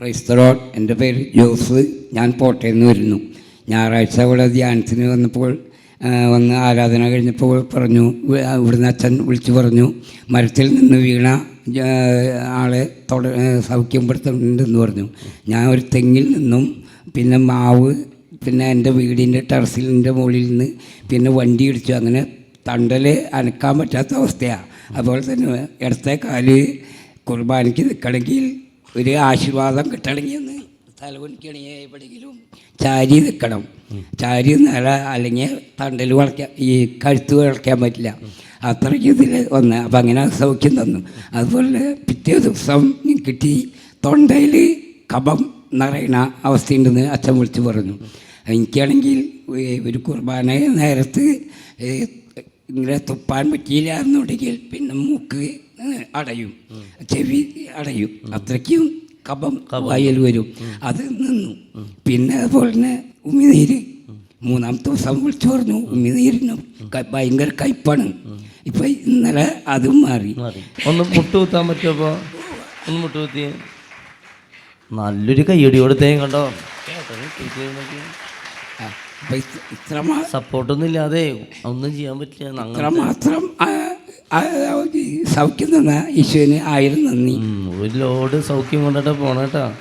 ക്രൈസ്തലോൺ എന്റെ പേര് ജോസ്. ഞാൻ പോട്ടയിൽ നിന്ന് വരുന്നു. ഞായറാഴ്ച ഇവിടെ ധ്യാനത്തിന് വന്നപ്പോൾ വന്ന് ആരാധന കഴിഞ്ഞപ്പോൾ പറഞ്ഞു ഇവ- ഇവിടുന്ന് അച്ഛൻ വിളിച്ചു പറഞ്ഞു മരത്തിൽ നിന്ന് വീണ ആളെ തുട സൗഖ്യപ്പെടുത്തുന്നുണ്ടെന്ന് പറഞ്ഞു. ഞാൻ ഒരു തെങ്ങിൽ നിന്നും പിന്നെ മാവ് പിന്നെ എന്റെ വീടിന്റെ ടെറസിലിന്റെ മുകളിൽ നിന്ന് പിന്നെ വണ്ടി ഇടിച്ചു. അങ്ങനെ തണ്ടൽ അനക്കാൻ പറ്റാത്ത അവസ്ഥയാണ് അതുപോലെ തന്നെ ഇടത്തെ കാൽ കുർബാനയ്ക്ക് നിൽക്കണമെങ്കിൽ ഒരു ആശീർവാദം കിട്ടണമെങ്കിൽ ഒന്ന് തലകുനിക്കണമെങ്കിൽ എവിടെയെങ്കിലും ചാരി നിൽക്കണം. ചാരി നില അല്ലെങ്കിൽ തണ്ടൽ വളയ്ക്കാൻ ഈ കഴുത്ത് വളയ്ക്കാൻ പറ്റില്ല. അത്രയ്ക്ക് ഇതിൽ വന്ന് അപ്പം അങ്ങനെ സൗഖ്യം തന്നു. അതുപോലെ പിറ്റേ ദിവസം കിട്ടി തൊണ്ടയിൽ കപം നിറയണ അവസ്ഥയുണ്ടെന്ന് അച്ഛൻ വിളിച്ച് പറഞ്ഞു. എനിക്കാണെങ്കിൽ ഒരു കുർബാന നേരത്ത് ഇങ്ങനെ തുപ്പാൻ പറ്റിയില്ല എന്നുണ്ടെങ്കിൽ പിന്നെ മൂക്ക് അടയും. ചെവി അടയും. അത്രയ്ക്കും കപം വായിൽ വരും. അത് നിന്നു. പിന്നെ അതുപോലെ തന്നെ ഉമിനീര്. മൂന്നാമത്തെ ദിവസം വിളിച്ചു പറഞ്ഞു ഉമിനീരിനും ഭയങ്കര കയ്പാണ്. ഇപ്പൊ ഇന്നലെ അതും മാറി. മുട്ടു ഒന്ന് മുട്ടുകുത്താൻ പറ്റുമോ ഒന്ന് മുട്ടുകുത്തി. നല്ലൊരു കയ്യടി കൊടുത്തേ കണ്ടോ? സപ്പോർട്ടൊന്നും ഇല്ലാതെ ഒന്നും ചെയ്യാൻ പറ്റില്ല. ഇത്ര അങ്ങനെ മാത്രം ആ, ആ, ഈ സൗഖ്യം തന്ന ഈശോന് ആയിരം നന്ദി. ഒരു ലോഡ് സൗഖ്യം കൊണ്ടിട്ട് പോണേട്ടാ.